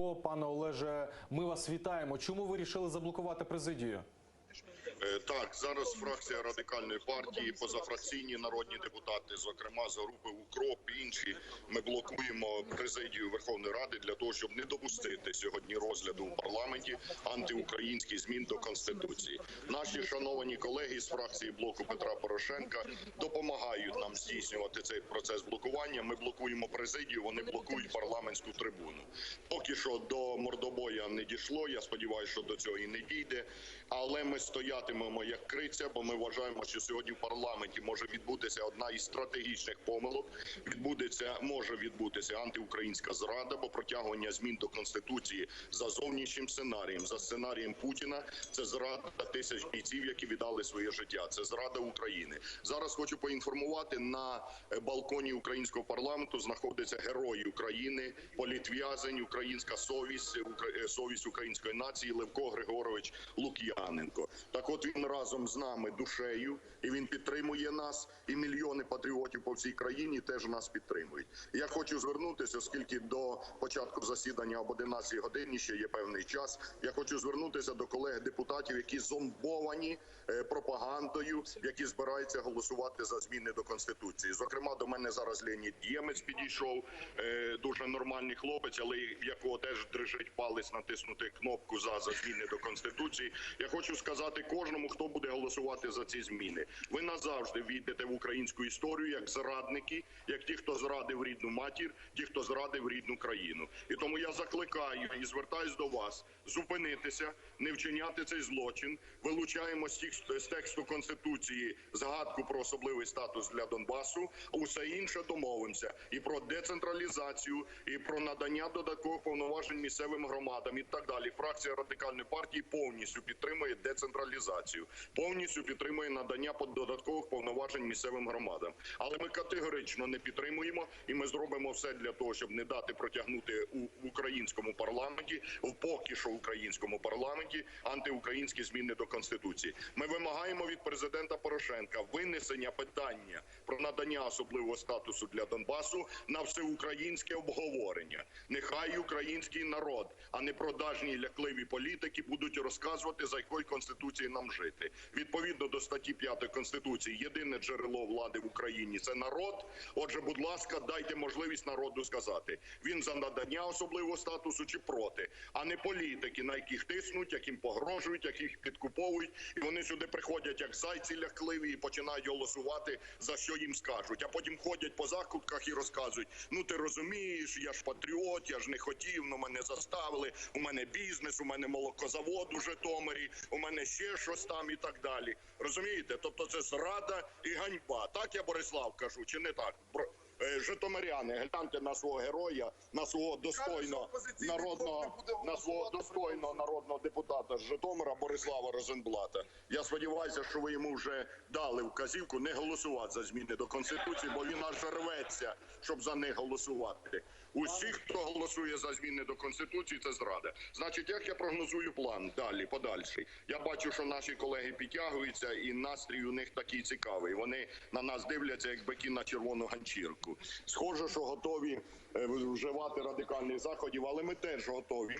О, Пане Олеже, ми вас вітаємо. Чому ви вирішили заблокувати президію? Е, Так, зараз фракція радикальної партії, позафракційні народні депутати, зокрема з групи УКРОП, інші, ми блокуємо президію Верховної Ради для того, щоб не допустити сьогодні розгляду у парламенті антиукраїнських змін до конституції. Наші шановані колеги з фракції блоку Петра Порошенка допомагають нам здійснювати цей процес блокування. Ми блокуємо президію, вони блокують парламентську трибуну. Поки що до мордобоя не дійшло. Я сподіваюся, що до цього і не дійде. Але ми стоятимемо як криця, бо ми вважаємо, що сьогодні в парламенті може відбутися одна із стратегічних помилок. Відбудеться, може відбутися антиукраїнська зрада, бо протягування змін до конституції за зовнішнім сценарієм, за сценарієм Путіна, це зрада тисяч бійців, які віддали своє життя. Це зрада України. Зараз хочу поінформувати на е, балконі українського парламенту знаходиться герой України, політв'язень, українська совість, Укра- е, совість української нації Левко Григорович Лук'яненко. Так, от він разом з нами душею, і він підтримує нас. І мільйони патріотів по всій країні теж нас підтримують. Я хочу звернутися, оскільки до початку засідання об 11 годині ще є певний час. Я хочу звернутися до колег депутатів, які зомбовані е, пропагандою, які збираються голосувати за зміни до конституції. Зокрема, до мене зараз Леонід Діємець підійшов, е, дуже нормальний хлопець, але якого теж дрижить палець натиснути кнопку за, за зміни до конституції. Я хочу сказати кожному, хто буде голосувати за ці зміни. Ви назавжди війдете в українську історію як зрадники, як ті, хто зрадив рідну матір, ті, хто зрадив рідну країну. І тому я закликаю і звертаюсь до вас зупинитися, не вчиняти цей злочин. Вилучаємо з, тексту конституції згадку про особливий статус для Донбасу. Усе інше домовимося і про децентралізацію, і про надання додаткових повноважень місцевим громадам, і так далі. Фракція радикальної партії повністю підтримує децентралізацію, повністю підтримує надання додаткових повноважень місцевим громадам. Але ми категорично не підтримуємо, і ми зробимо все для того, щоб не дати протягнути у українському парламенті, в поки що українському парламенті антиукраїнські зміни до конституції. Ми вимагаємо від президента Порошенка винесення питання про надання особливого статусу для Донбасу на всеукраїнське обговорення. Нехай український народ, а не продажні лякливі політики, будуть розказувати за якою конституцією нам жити. Відповідно до статті 5 конституції, єдине джерело влади в Україні це народ. Отже, будь ласка, дайте можливість народу сказати, він за надання особливого статусу чи проти, а не політики, на яких тиснуть, яким погрожують, яких підкуповують, і вони сюди приходять як зайці лякливі і починають голосувати за що їм скажуть. А потім ходять по закутках і розказують: ну ти розумієш, я ж патріот, я ж не хотів, ну мене заставили. У мене бізнес, у мене молокозавод у Житомирі, у мене ще щось там і так далі. Розумієте? Тобто це зрада і ганьба. Так я Борислав кажу, чи не так? Бро- Житомиряни, гляньте на свого героя, на свого достойного народного, на свого достойного народного депутата з Житомира Борислава Розенблата. Я сподіваюся, що ви йому вже дали вказівку не голосувати за зміни до конституції, бо він аж рветься, щоб за них голосувати. Усі, хто голосує за зміни до конституції, це зрада. Значить, як я прогнозую план далі, подальший. Я бачу, що наші колеги підтягуються, і настрій у них такий цікавий. Вони на нас дивляться, як бики на червону ганчірку. Схоже, що готові е, вживати радикальних заходів, але ми теж готові.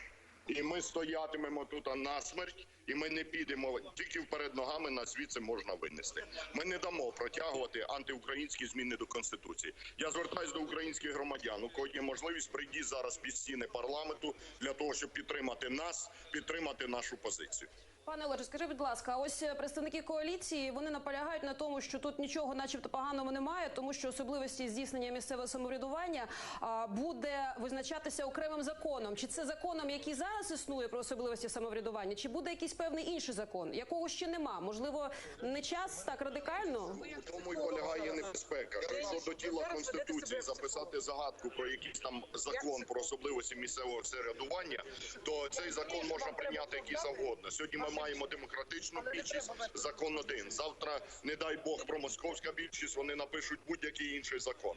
І ми стоятимемо тут насмерть, і ми не підемо тільки вперед ногами нас звідси можна винести. Ми не дамо протягувати антиукраїнські зміни до конституції. Я звертаюся до українських громадян. У кого є можливість прийдіть зараз під стіни парламенту для того, щоб підтримати нас, підтримати нашу позицію. Пане Олеже, скажи, будь ласка, а ось е, представники коаліції вони наполягають на тому, що тут нічого, начебто, поганого немає, тому що особливості здійснення місцевого самоврядування а, буде визначатися окремим законом. Чи це законом, який зараз існує про особливості самоврядування, чи буде якийсь певний інший закон, якого ще нема? Можливо, не час так радикально? Тому і полягає небезпека. Що до тіла конституції записати загадку про якийсь там закон про особливості місцевого самоврядування, то цей закон можна прийняти який завгодно. Сьогодні ми маємо демократичну більшість, закон один. Завтра, не дай Бог, про московська більшість вони напишуть будь-який інший закон.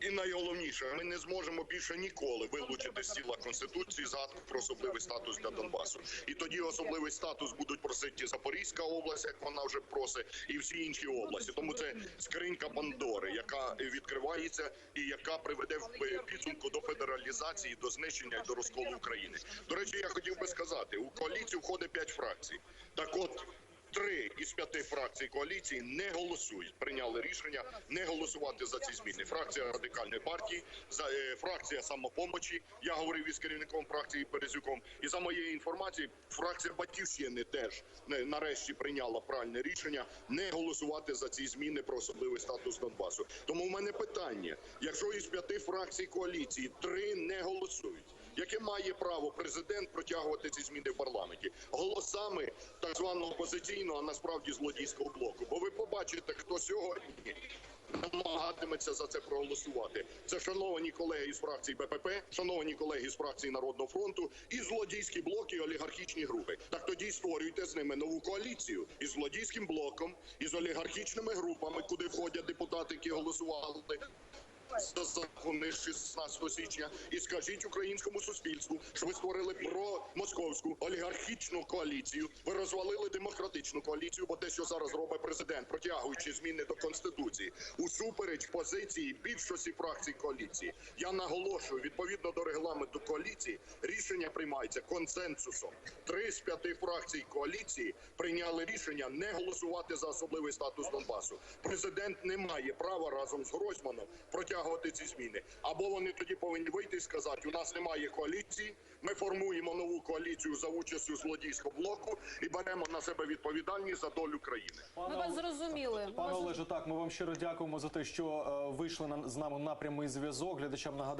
І найголовніше, ми не зможемо більше ніколи вилучити з тіла конституції згадку про особливий статус для Донбасу. І тоді особливий статус будуть просити Запорізька область, як вона вже просить, і всі інші області. Тому це скринька Пандори, яка відкривається і яка приведе в підсумку до федералізації, до знищення і до розколу України. До речі, я хотів би сказати, у фракцій. Так от. Три із п'яти фракцій коаліції не голосують. Прийняли рішення не голосувати за ці зміни. Фракція радикальної партії, за е, фракція самопомочі. Я говорив із керівником фракції Березюком. І за моєю інформацією, фракція Батьківщини теж е, нарешті прийняла правильне рішення не голосувати за ці зміни про особливий статус Донбасу. Тому в мене питання: якщо із п'яти фракцій коаліції три не голосують. Яке має право президент протягувати ці зміни в парламенті голосами так званого опозиційного, а насправді злодійського блоку? Бо ви побачите, хто сьогодні намагатиметься за це проголосувати. Це шановані колеги із фракції БПП, шановані колеги з фракції Народного фронту і злодійські блоки, і олігархічні групи. Так тоді створюйте з ними нову коаліцію із злодійським блоком, із олігархічними групами, куди входять депутати, які голосували за закони 16 січня і скажіть українському суспільству, що ви створили промосковську олігархічну коаліцію. Ви розвалили демократичну коаліцію, бо те, що зараз робить президент, протягуючи зміни до конституції, усупереч позиції більшості фракцій коаліції. Я наголошую, відповідно до регламенту коаліції, рішення приймається консенсусом. Три з п'яти фракцій коаліції прийняли рішення не голосувати за особливий статус Донбасу. Президент не має права разом з Гройсманом протягувати ці зміни. Або вони тоді повинні вийти і сказати: у нас немає коаліції. Ми формуємо нову коаліцію за участю злодійського блоку і беремо на себе відповідальність за долю країни. Ми вас зрозуміли. Пане Олеже, так ми вам щиро дякуємо за те, що е, вийшли на з нами на прямий зв'язок. Глядачам нагадаю.